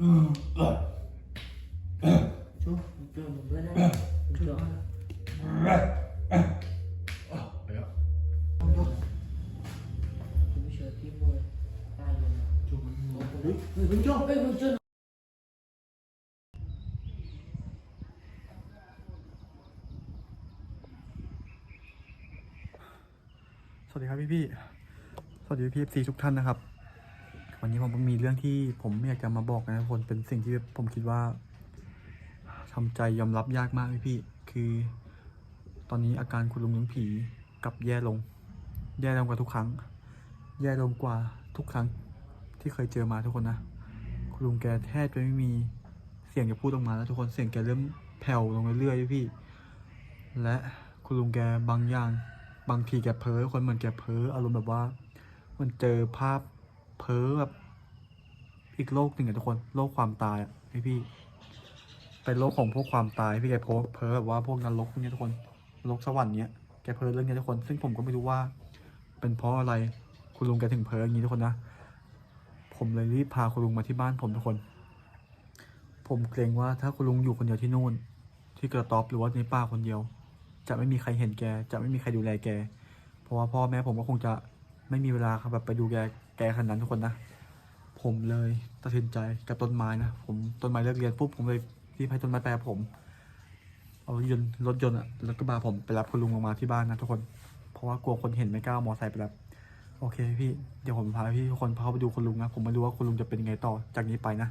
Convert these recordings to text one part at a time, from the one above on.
สวัสดีครับพี่พี่ สวัสดีพี่เอฟซีทุกท่านนะครับ วันนี้ผมมีเรื่องที่ผมอยากจะมาบอกนะทุกคนเป็นสิ่งที่ผมคิดว่าทำใจยอมรับยากมากพี่พี่ คือ ตอนนี้อาการคุณลุงลี้ยงผีกับแย่ลง แย่ลงกว่าทุกครั้ง แย่ลงกว่าทุกครั้งที่เคยเจอมาทุกคนนะ คุณลุงแกแทบจะไม่มีเสียงจะพูดออกมาแล้วทุกคนเสียงแกเริ่มแผ่วลงเรื่อยๆพี่ และคุณลุงแกบางอย่าง บางทีแกเพ้อคนเหมือนแกเพ้ออารมณ์แบบว่า มันเจอภาพ เพ้อแบบอีกโลกหนึ่งอะทุกคนโลกความตายอะพี่พี่เป็นโลกของพวกความตายพี่แกโพสเพ้อแบบว่าพวกนรกเนี้ยทุกคนนรกสวรรค์เนี้ยแกเพ้อเรื่องเนี้ยทุกคน ซึ่งผมก็ไม่รู้ว่า เป็นเพราะอะไรคุณลุงแกถึงเพ้ออย่างนี้ทุกคนนะผมเลยรีบพาคุณลุงมาที่บ้านผมทุกคน ผมเกรงว่าถ้าคุณลุงอยู่คนเดียวที่นู่น ที่กระต๊อบหรือว่าในป่าคนเดียว จะไม่มีใครเห็นแก จะไม่มีใครดูแลแก เพราะว่าพ่อแม่ผมก็คงจะไม่มีเวลาครับแบบไปดูแก แกขนาดนั้นทุกคนนะ ผมเลยตัดสินใจกับต้นไม้นะ ผมต้นไม้เลิกเรียนปุ๊บผมเลยรีบให้ต้นไม้แปลผม เอายนต์รถยนต์อะรถกระบะผมไปรับคุณลุงลงมาที่บ้านนะทุกคน เพราะว่ากลัวคนเห็นไม่กล้ามอไซค์ไปรับ โอเคพี่เดี๋ยวผมพาพี่ทุกคนพาไปดูคุณลุงนะ ผมไม่รู้ว่าคุณลุงจะเป็นยังไงต่อจากนี้ไปนะ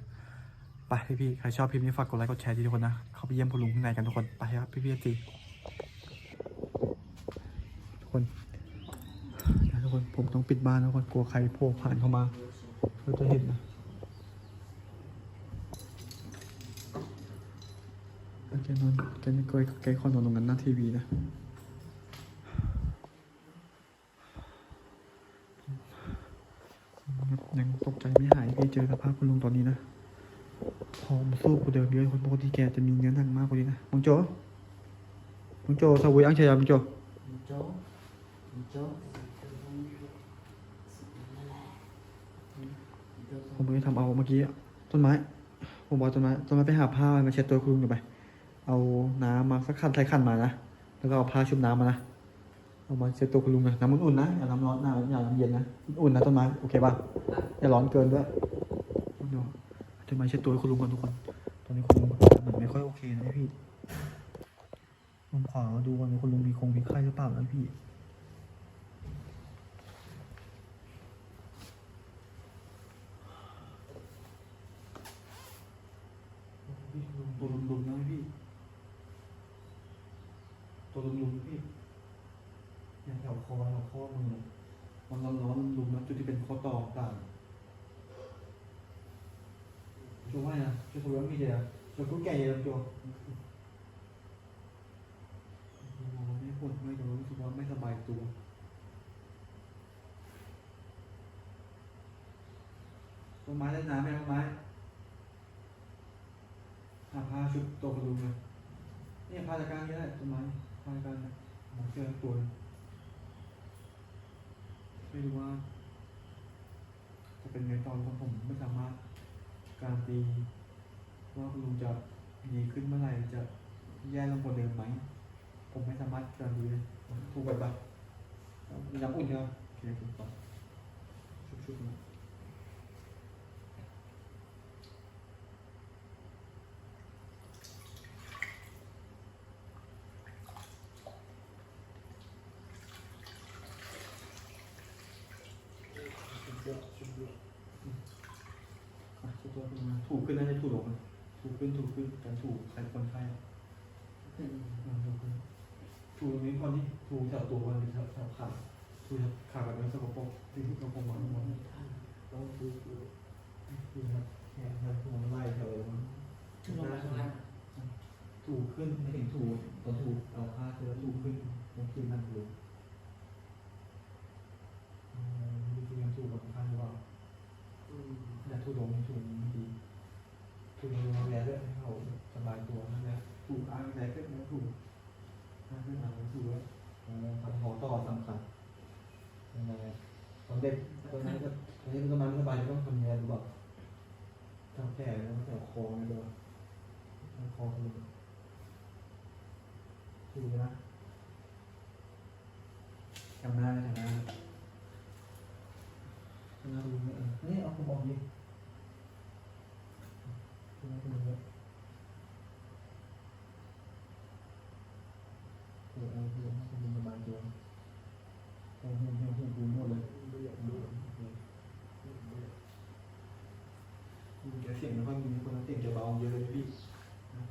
ไปพี่ใครชอบคลิปนี้ฝากกดไลค์กดแชร์ที่ทุกคนนะ เข้าไปเยี่ยมคุณลุงข้างในกันทุกคน ไปครับพี่พี่ๆจีทุกคน กคน ผมต้องปิดบ้านนะทุกคน กลัวใครโผล่ผ่านเข้ามาเราจะเห็นนะแกนอนแกไม่เคยแกขอนอนตรงนั้นหน้าทีวีนะ ยังตกใจไม่หายพี่เจอสภาพคุณลุงตอนนี้นะพอมสู้กูเดิมเยอะคนปกติแกจะมีเนื้อหนังมากกว่านี้นะมังโจมังโจสวุยอังเชียมังโจ Chú Chú ผม ไปทำเอาเมื่อกี้ต้นไม้ผมบอกต้นไม้ต้นไม้ไปหาผ้ามาเช็ดตัวคุณลุงหน่อยไป เอาน้ำมาสักขันใส่ขันมานะแล้วก็เอาผ้าชุบน้ำมานะเอามาเช็ดตัวคุณลุงนะน้ำอุ่นๆนะอย่าน้ำร้อนนะอย่าน้ำเย็นนะอุ่นนะต้นไม้โอเคป่ะอย่าร้อนเกินด้วยเดี๋ยวต้นไม้เช็ดตัวคุณลุงก่อนทุกคน ตอนนี้คุณลุงเหมือนไม่ค่อยโอเคนะพี่ผมขอดูก่อนว่าคุณลุงมีคงมีไข้หรือเปล่านะพี่ ตัวลุมๆนะพี่ตัวลุมๆพี่อย่างแถวคอแถวข้อมือมันร้อนๆลุมๆนะจุดที่เป็นข้อต่อต่างช่วยว่นะช่วยตัวมีเดียช่วยกู้แก่ยังตัวไม่ปวดไม่แต่รู้สึกว่าไม่สบายตัวต้นไม้เล่นน้ำไหมต้นไม้ หาผ้าชุดตัวกระดุมเลยเนี่ยผ้าตะการนี่ได้ต้นไม้ผ้าตะการนะผมเจอตัวไม่รู้ว่า จะเป็นไงตอนของผมไม่สามารถการตีว่าคุณลุงจะดีขึ้นเมื่อไหร่จะแย่ลงกว่าเดิมไหม ผมไม่สามารถการนตีเลยถูกไปปะมีน้ำอุ่นเนี่ยโอเคถูกต้องชุบๆนะ อะตัว ขึ้นนแล้วจะถูกลงถูกขึ้นถูกขึ้นการถูกใครคนไข้อ่าถูกขึ้นถูกตรงนี้ก่อนที่ถูกแถวตัวก่อนแถวแถวขาถูกแถวขาแบบนี้สกปรกที่ที่เราคงหวังหมดต้องถูกถูกถูกครับแขนครับหัวไหล่แถวมัน Chú nó là không ăn ถูกขึ้นไม่ถึงถูกตอนถูกเอาผ้าเธอถูกขึ้นมันขึ้นนั่นลงอืมดูที่ยังถูกกับข้างหรือเปล่า อย่าถูกลงถูกไม่ดีถูกลงแรงด้วยให้เขาสบายตัวนั่นแหละถูกอ้างแรงก็ไม่ถูกอ้างขึ้นมาถูกแล้วทำหัวต่อสำคัญยังไงตอนเด็กตอนนั้นก็ตอนนี้ต้นไม้ไม่สบายต้องทำยังไงรู้ป่ะท ทำแผลแล้วแถวคอนี่ด้วยคอคุณดูนะจำได้จำหน้าจำหน้าคุณเออนี่เอาผมบอกดิจำหน้าคุณเลยเออเออเออคุณสบายตัวเออเออเออเออดูหมดเลยดูดูดูแกเสียงไม่ค่อยมีคนเสียงจะเบาเยอะเลยพี่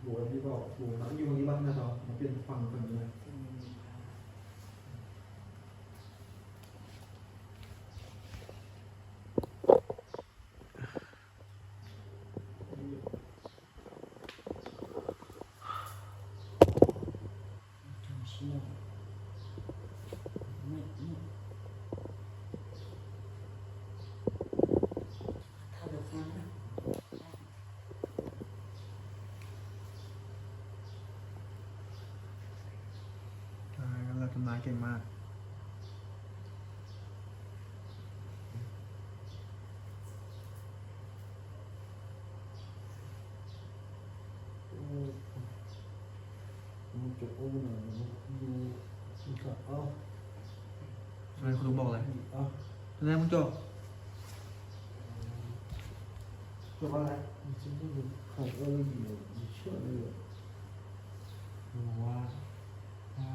หัวพี่ก็หัวแล้วอยู่ตรงนี้บ้างนะจ๊อมาเปลี่ยนฝั่งฝั่งนี้เลย เชี่ยวไม่ไม่ถ้าเดือดร้อนนะ ใช่เราทำนายเก่งมาก มันจะโอ้หน่อยดูมันก็เอ้า ทำไมคุณลุงบอกอะไรทนายมึงจบจบอะไรมันจะไม่ดูเขาเออยู่เชื่อเลยบอกว่าถ้า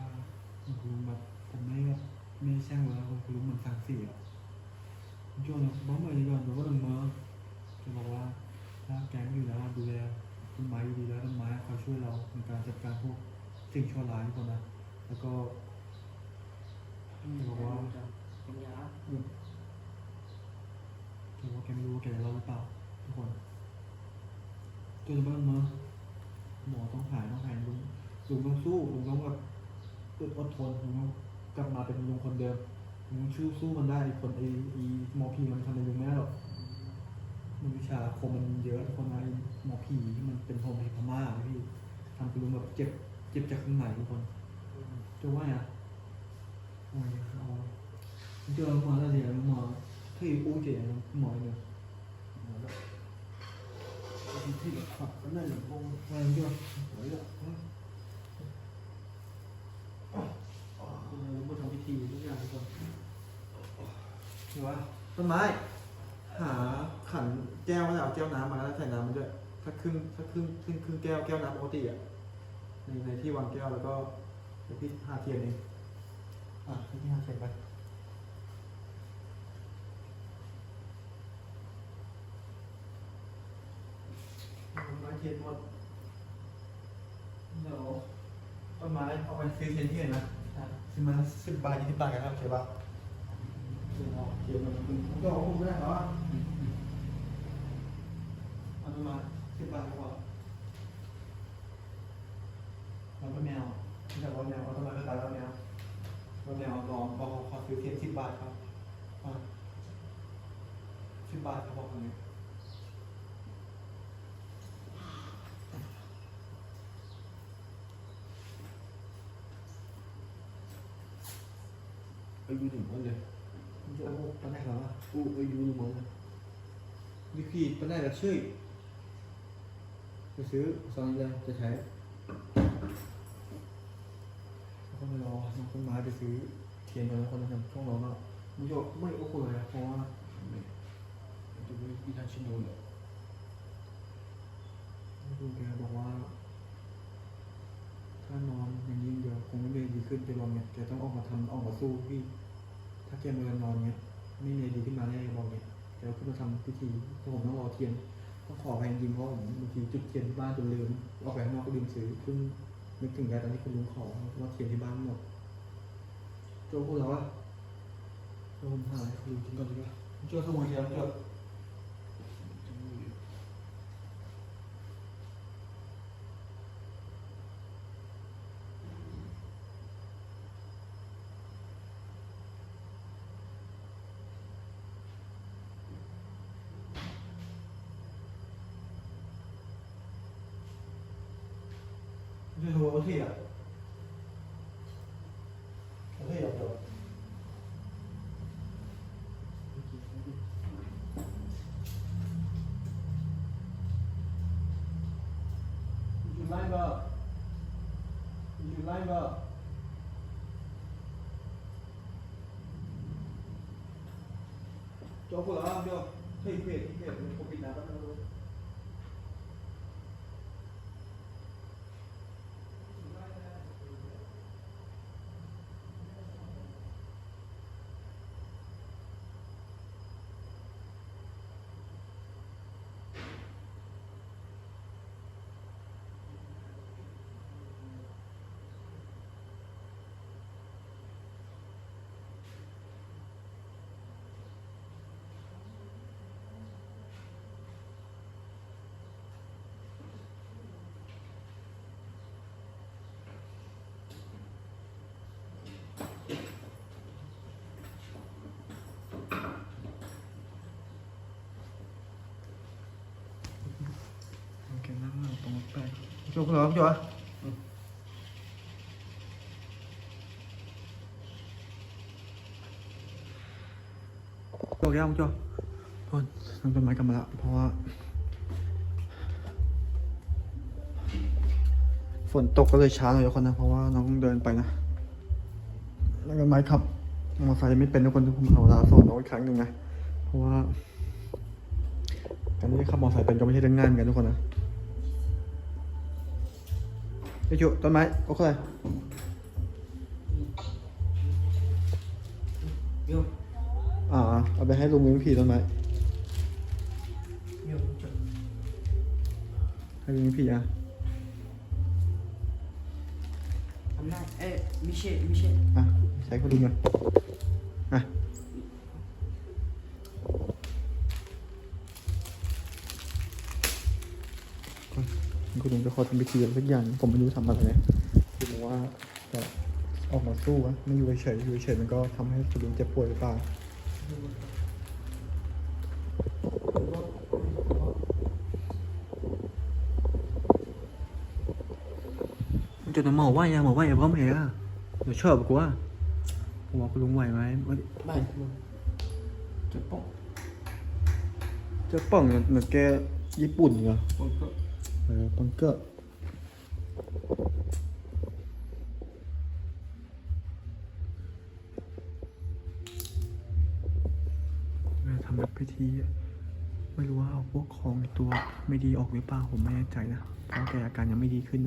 คุณลุงแบบผมไม่แบบไม่แช่งแล้วคุณลุงมันสังเสียมึงจบนะบ้าเมื่อก่อนแบบว่าลงมาจะบอกว่าถ้าแก๊งอยู่แล้วดูแลต้นไม้ดีแล้วต้นไม้คอยช่วยเราในการจัดการพวก สิ่งชั่วร้ายทุกคนนะแล้วก็บอกว่าเป็นยาถือว่าแกไม่รู้ว่าแกจะรอดหรือเปล่าทุกคนจนบ้านมาหมอต้องหายต้องหายลุงลุงต้องสู้ลุงต้องแบบอึดอดทนลุงต้องกลับมาเป็นลุงคนเดิมลุงต้องสู้สู้มันได้คนไอ้ไอ้หมอผีมันทำอะไรลุงไม่ได้หรอกมันวิชาอาคมมันเยอะทุกคนนะไอ้หมอผีที่มันเป็นโฮมเพพม่าอะพี่ทำให้ลุงแบบเจ็บ เจ็บจากข้างในทุกคนจะว่าไงโอ้ยเอาเจอหมอแล้วเดี๋ยวหมอที่อู้เจ๋งหมอเนี่ยที่ขับก็นั่นพงว่าเยอะสวยอะคุณลุงทำพิธีทุกอย่างทุกคนหรือว่าต้นไม้ หาขันแก้วมาแล้วเอาแก้วน้ำมาแล้วใส่น้ำมันด้วยสักครึ่งสักครึ่งครึ่งครึ่งแก้วแก้วน้ำปกติอะ ในในที่วางแก้วแล้วก็เดี๋ยวพี่หาเทียนเองอะให้พี่หาเทียนไปต้นไม้เทียนหมดเดี๋ยวต้นไม้เอาไปซื้อเทียนที่ไหนนะซื้อมาสิบบาทยี่สิบบาทกันครับโอเคป่ะเดี๋ยวเอาเทียนมันเป็นผมก็เอาผมไม่ได้เหรอเอามาสิบบาทก็พอแล้วก็แมวไม่ใช่ว่าแมวเอาต้นไม้ก็ตายแล้วแมวแล้วแมวลองบอกขอซื้อเทียนสิบบาทครับอะสิบบาทเขาบอกอย่างนี้ ไปดูถึงมันเลยมันจะโอ้โหปนไหนเหรอวะอู้ไปดูถึงมันเลยวิคีปนไหนแบบชื่อไปซื้อซองเลยจะใช้แล้วก็ไปรอน้องต้นไม้ไปซื้อเทียนกันแล้วคนนั้นช่วงเราก็มันจะไม่โอเคเลยเพราะว่าไม่จะไม่พิธันชิโนเลยดูแกบอกว่า ถ้านอนอย่างนี้เดี๋ยวคงไม่มีดีขึ้นไปลองเนี่ยแกต้องออกมาทำออกมาสู้พี่ ถ้าแกมือนอนเนี่ยไม่มีดีขึ้นมาแน่บอกเนี่ยแกก็ขึ้นมาทำพิธีเพราะผมต้องรอเทียนต้องขอแพงจริงเพราะผมบางทีจุดเทียนที่บ้านจนลืมออกไปข้างนอกก็ลืมซื้อเพิ่งนึกถึงได้ตอนที่คุณลุงขอว่าเทียนที่บ้านหมดโจ้พูดแล้วว่าโจ้ผมหายคุณลุงกิงก่อนดีกว่าโจ้ขโมยเทียนเถอะ line up. You line up. Chỗ của không được, thầy về thì về, không bị nào bắt đâu. Tay chỗ của nó không chưa chỗ cái không chưa thôi น้องต้นไม้กลับมาแล้วเพราะว่าฝนตกก็เลยช้าหน่อยทุกคนนะ เพราะว่าน้องเดินไปนะ แล้วก็ไม้ขับมอเตอร์ไซค์ไม่เป็นทุกคนผมเอาเวลาสอนน้องอีกครั้งหนึ่งนะ เพราะว่าการที่ขับมอเตอร์ไซค์เป็นก็ไม่ใช่เรื่องง่ายเหมือนกันทุกคนนะ ไอ้จุต้นไม้โอเค Vô อ่าเอาไปให้ลุงเลี้ยงผีต้นไม้ Vô chụp ให้ลุงเลี้ยงผีอะ Hôm nay Ê Michel Michel อะใช้คุณลุงหน่อยอะ คุณลุงจะขอทำพิธีอะไรสักอย่าง ผมไม่รู้ทำอะไรนะคือบอกว่าจะออกมาสู้อะไม่อยู่เฉยๆอยู่เฉยๆมันก็ทำให้คุณลุงเจ็บป่วยหรือเปล่าจุดไหนหมอไหวอะหมอไหวอะพร้อมเหรอเดี๋ยวเชื่อกูว่าผมว่าคุณลุงไหวไหม Bài Chụp bóng เจะป่องเนี่ยเหมือนแกญี่ปุ่นเหรอ Bóng cơ เออปังเกอร์ทำแบบพิธี ไม่รู้ว่าเอาพวกของตัวไม่ดีออกหรือเปล่าผมไม่แน่ใจนะ เพราะแกอาการยังไม่ดีขึ้น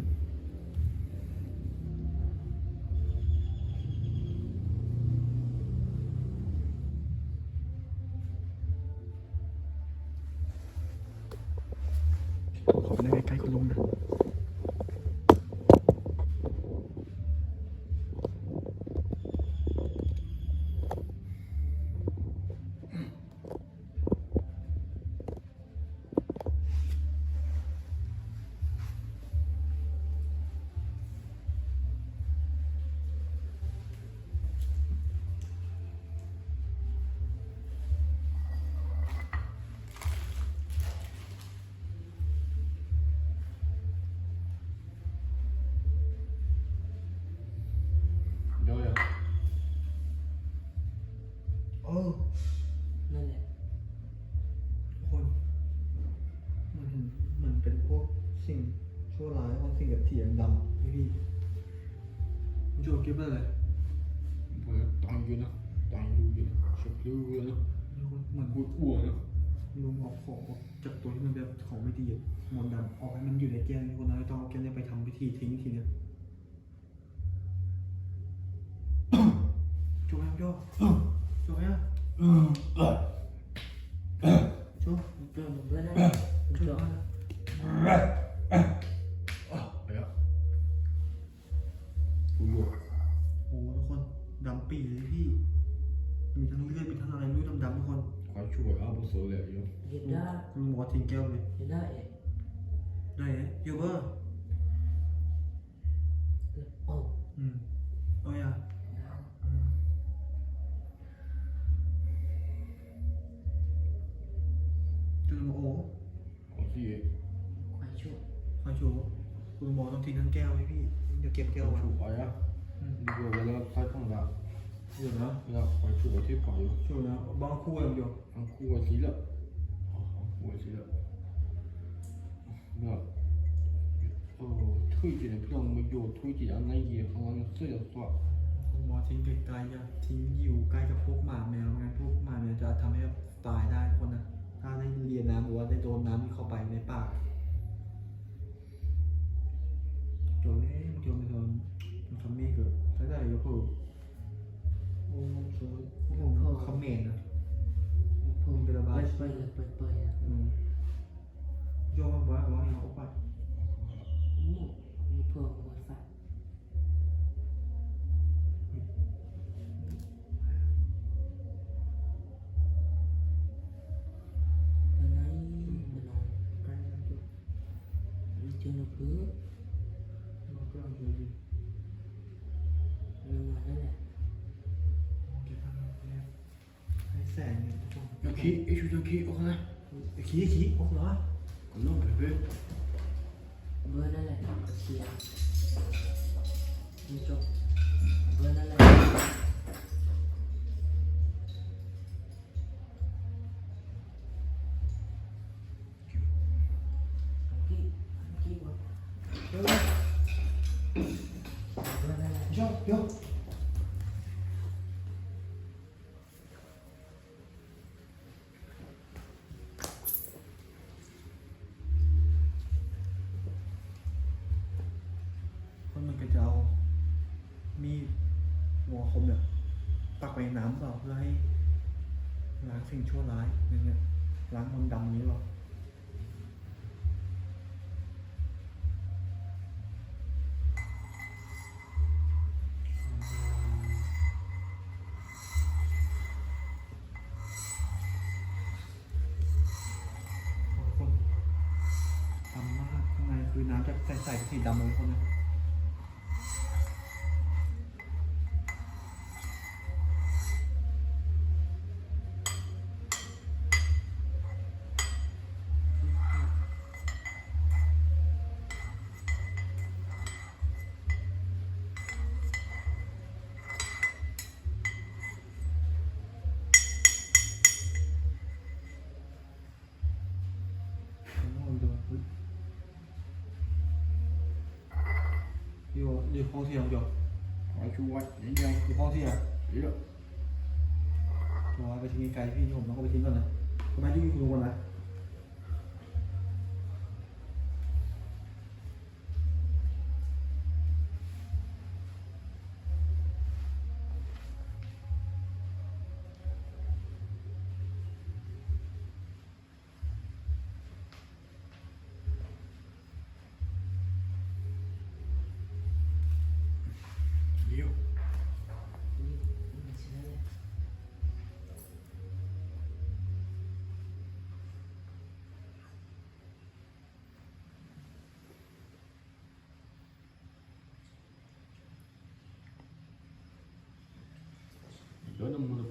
คุณโจเก็บอะไรผมตายอยู่นะตายอยู่อยู่นะชอบเรื่องนะเหมือนปวดอ้วนนะลุงเอาของออกจากตัวที่มันแบบของไม่ดีอะมนต์ดำออกให้มันอยู่ในแก้วนี่คนนั้นต้องเอาแก้วนี้ไปทำพิธีทิ้งทีเนี้ยโจไหมโจโจไหมอะโจ Rồi một bữa nay โจไหมเยอะเบอร์ Ồ อืมเอาอย่าจุดโมโอขอที่ Khoai chuột คอยชูคุณหมอต้องทิ้งทั้งแก้วให้พี่ เดี๋ยวเก็บแก้วไว้ช่วยอะอืม ดีกว่าแล้วใช้ข้างหลัง เดี๋ยวนะ แล้วคอยช่วยที่ปล่อย ช่วยนะบางคู่อย่างเดียว ทั้งคู่สีละอ๋อคู่สีละเมื่อโอ้ท 推荐的，不让我们有推荐的那也好像这样说。 คุณหมอทิ้งไกลๆอย่าทิ้งอยู่ใกล้กับพวกหมาแมวไม่งั้นพวกหมาแมวจะทำให้ตายได้ทุกคนนะ ถ้าได้เรียนน้ำหรือว่าได้โดนน้ำที่เข้าไปในปากโดนนี่มันโดนไม่โดนมันคำเมฆเกิดใช่ได้ยกคือโ คอมเมนนะผมเปิดเปิดเปิดเปิดเปิดอ่ Okey, şuradan ki o kadar. İki, iki, o kadar. Bundan böyle böyle. Böyle ne? İki ya. Bu çok. ไปน้ำเปล่าเพื่อให้ล้างสิ่งชั่วร้ายอย่างเงี้ยล้างมนต์ดำนี้หรอคนดำมากข้างในคือน้ำจะใสๆสีดำเลยคนนะ อยู่คลองเทียมเดียวขอชูวัดนิดเดียวอยู่คลองเทียมเยอะตัวไปทิ้งไกลพี่ผมต้องไปทิ้งก่อนนะทำไมยุ่งคุณคนนะ 有那么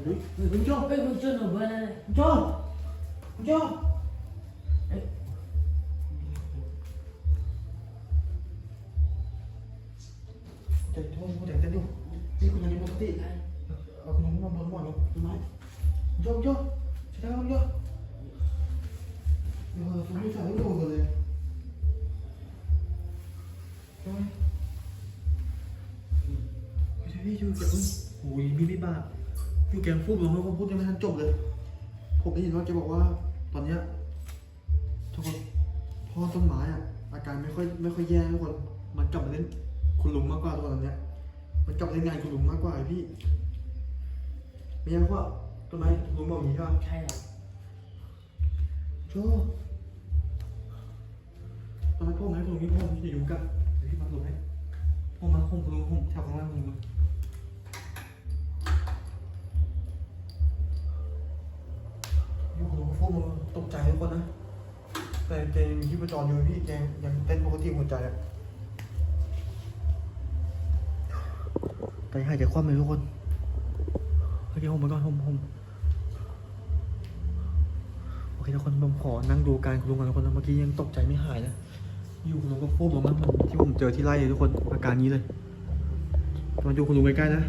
กมันเฮ้ยเฮ้ยคุณโจ้เฮ้ยมึงเจอหนูเบอ ยู่แกพูดลงแล้วก็พูดยังไม่ทันจบเลย ผมได้ยินว่าแกบอกว่า ตอนเนี้ยทุกคนพ่อต้นไม้อะอาการไม่ค่อยไม่ค่อยแย่ทุกคน มันกลับมาเล่นคุณลุงมากกว่าทุกคนตอนเนี้ย มันกลับมาเล่นงานคุณลุงมากกว่าไอ้พี่ไม่ใช่ว่าต้นไม้ลุงบอกอย่างนี้ใช่ปะใช่เหรอโจ้ตอนนั้นพ่อไม้คุณลุงนี่พ่อจะอยู่กันเดี๋ยวพี่มาหลบให้พ่อมาห้องคุณลุงห้องแถวข้างล่างคุณลุง พวกหลวงพวกมึงตกใจทุกคนนะ แต่แกยังคิดประจอนอยู่พี่แกยังเต้นปกติหัวใจอะใจหายใจคว่ำเลยทุกคนโอเคผมไปก่อนผมผมโอเคทุกคนผมขอนั่งดูการคุณลุงกันทุกคนนะเมื่อกี้ยังตกใจไม่หายนะอยู่คุณลุงก็พูดบอกว่ามันที่ผมเจอที่ไร่เลยทุกคนอาการนี้เลยมาดูคุณลุงใกล้ๆนะ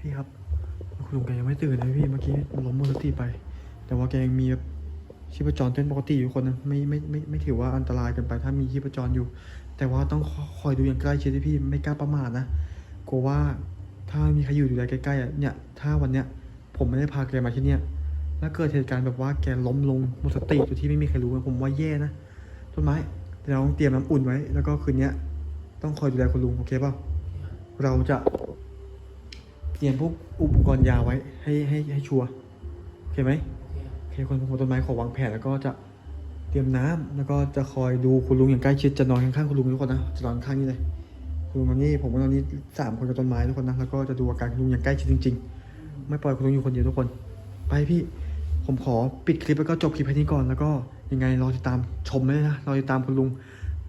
พี่ครับ ลุงแกยังไม่ตื่นเลยพี่เมื่อกี้ล้มหมดสติไป แต่ว่าแกยังมีชีพจรเต้นปกติอยู่คนนะไม่ไม่ไม่ไม่ถือว่าอันตรายกันไป ถ้ามีชีพจรอยู่ แต่ว่าต้องคอยดูอย่างใกล้ชิดพี่ไม่กล้าประมาทนะกลัวว่าถ้ามีใครอยู่ดูแลใกล้ๆอะเนี่ยถ้าวันเนี้ยผมไม่ได้พาแกมาที่เนี่ยแล้วเกิดเหตุการณ์แบบว่าแกล้มลงหมดสติโดยที่ไม่มีใครรู้นะผมว่าแย่นะต้นไม้เราต้องเตรียมน้ำอุ่นไว้ แล้วก็คืนเนี้ยต้องคอยดูแลคุณลุงโอเคเปล่าเราจะ ตรียมพวกอุปกรณ์ยาไว้ให้ให้ให้ชัวร์โอเคไหมโอเคโอเคคนคนต้นไม้ขอวางแผนแล้วก็จะเตรียมน้ำแล้วก็จะคอยดูคุณลุงอย่างใกล้ชิดจะนอนข้างๆคุณลุงทุกคนนะจะนอนข้างนี้เลยคุณลุงตอนนี้ผมกับตอนนี้สามคนกับต้นไม้ทุกคนนะแล้วก็จะดูอาการคุณลุงอย่างใกล้ชิดจริง ๆ ไม่ปล่อยคุณลุงอยู่คนเดียวทุกคน ไปพี่ผมขอปิดคลิปแล้วก็จบคลิปแค่นี้ก่อนแล้วก็ยังไงรอติดตามชมเลยนะรอติดตามคุณลุง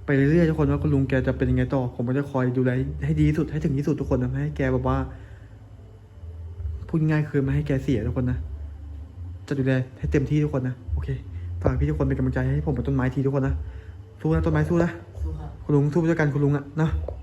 ไปเรื่อยๆทุกคนว่าคุณลุงแกจะเป็นยังไงต่อ ผมก็จะคอยดูแลให้ดีที่สุดให้ถึงที่สุดทุกคนนะไม่ให้แกแบบว่า พูดง่ายๆคือไม่ให้แกเสียทุกคนนะ จะดูแลให้เต็มที่ทุกคนนะ โอเค ฝากพี่ทุกคนเป็นกำลังใจให้ผมกับต้นไม้ทีทุกคนนะ สู้นะต้นไม้สู้นะสู้ครับคุณลุงสู้ไปด้วยกันคุณลุงอะนะโ